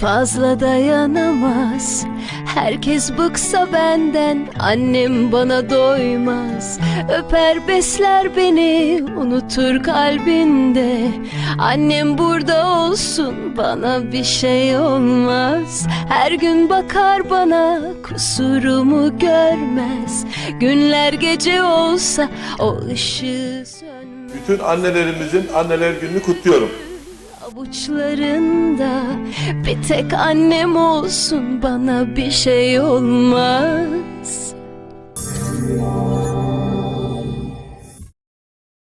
fazla dayanamaz. Herkes bıksa benden annem bana doymaz. Öper besler beni unutur kalbinde. Annem burada olsun bana bir şey olmaz. Her gün bakar bana kusurumu görmez. Günler gece olsa o ışığı sönmez. Bütün annelerimizin anneler gününü kutluyorum. Avuçlarında bir tek annem olsun bana bir şey olmaz.